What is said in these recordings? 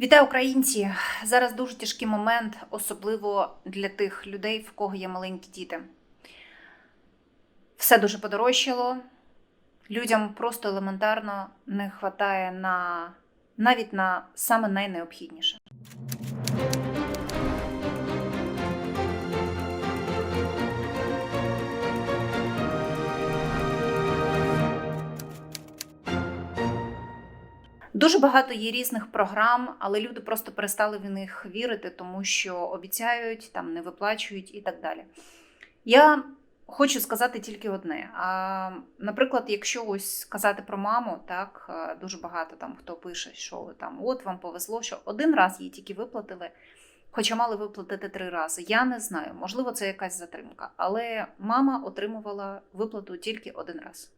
Вітаю українці! Зараз дуже тяжкий момент, особливо для тих людей, в кого є маленькі діти. Все дуже подорожчало. Людям просто елементарно не вистачає на навіть на саме найнеобхідніше. Дуже багато є різних програм, але люди просто перестали в них вірити, тому що обіцяють, там не виплачують і так далі. Я хочу сказати тільки одне. А, наприклад, якщо ось казати про маму, так дуже багато там хто пише, що там от вам повезло, що один раз їй тільки виплатили, хоча мали виплатити три рази. Я не знаю, можливо, це якась затримка, але мама отримувала виплату тільки один раз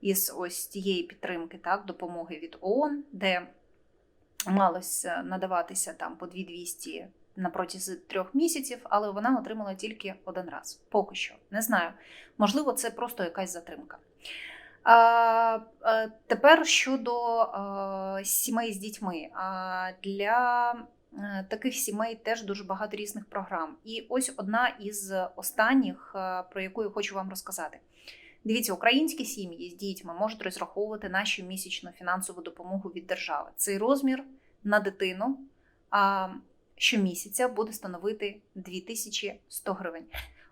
із ось тієї підтримки, так, допомоги від ООН, де малося надаватися там по 2200 на протязі трьох місяців, але вона отримала тільки один раз. Поки що не знаю. Можливо, це просто якась затримка. А, а, тепер щодо а, сімей з дітьми. А, для е, таких сімей теж дуже багато різних програм. І ось одна із останніх, е, про яку я хочу вам розказати. Дивіться, українські сім'ї з дітьми можуть розраховувати на щомісячну фінансову допомогу від держави. Цей розмір на дитину а, щомісяця буде становити 2100 гривень.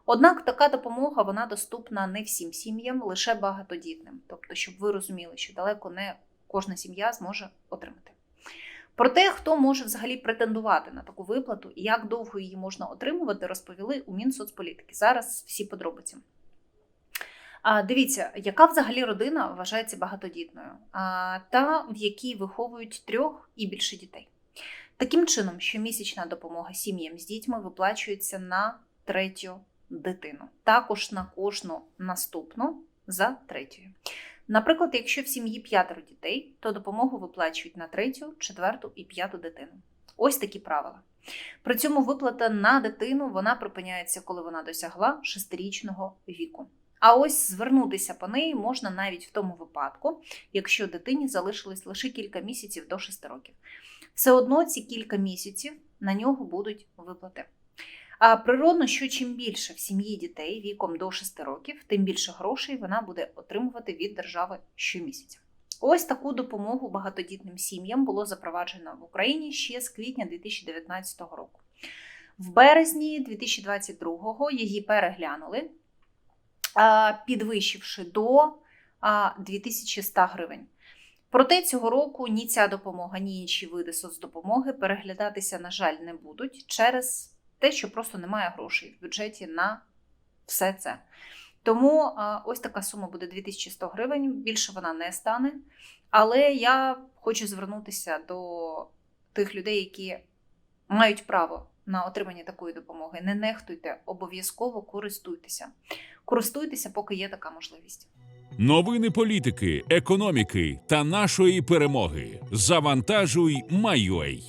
Однак така допомога вона доступна не всім сім'ям, лише багатодітним. Тобто, щоб ви розуміли, що далеко не кожна сім'я зможе отримати. Про те, хто може взагалі претендувати на таку виплату і як довго її можна отримувати, розповіли у Мінсоцполітики. Зараз всі подробиці. А, Дивіться, яка взагалі родина вважається багатодітною, а, та в якій виховують трьох і більше дітей. Таким чином, щомісячна допомога сім'ям з дітьми виплачується на третю дитину, також на кожну наступну за третьою. Наприклад, якщо в сім'ї п'ятеро дітей, то допомогу виплачують на третю, четверту і п'яту дитину. Ось такі правила. При цьому виплата на дитину вона припиняється, коли вона досягла шестирічного віку. А ось звернутися по неї можна навіть в тому випадку, якщо дитині залишилось лише кілька місяців до 6 років. Все одно ці кілька місяців на нього будуть виплати. А природно, що чим більше в сім'ї дітей віком до 6 років, тим більше грошей вона буде отримувати від держави щомісяця. Ось таку допомогу багатодітним сім'ям було запроваджено в Україні ще з квітня 2019 року. В березні 2022 її переглянули підвищивши до 2100 гривень. Проте цього року ні ця допомога, ні інші види соцдопомоги переглядатися, на жаль, не будуть через те, що просто немає грошей в бюджеті на все це. Тому ось така сума буде 2100 гривень, більше вона не стане. Але я хочу звернутися до тих людей, які мають право на отримання такої допомоги. Не нехтуйте, обов'язково користуйтеся. Користуйтеся, поки є така можливість. Новини політики, економіки та нашої перемоги. Завантажуй, Майой.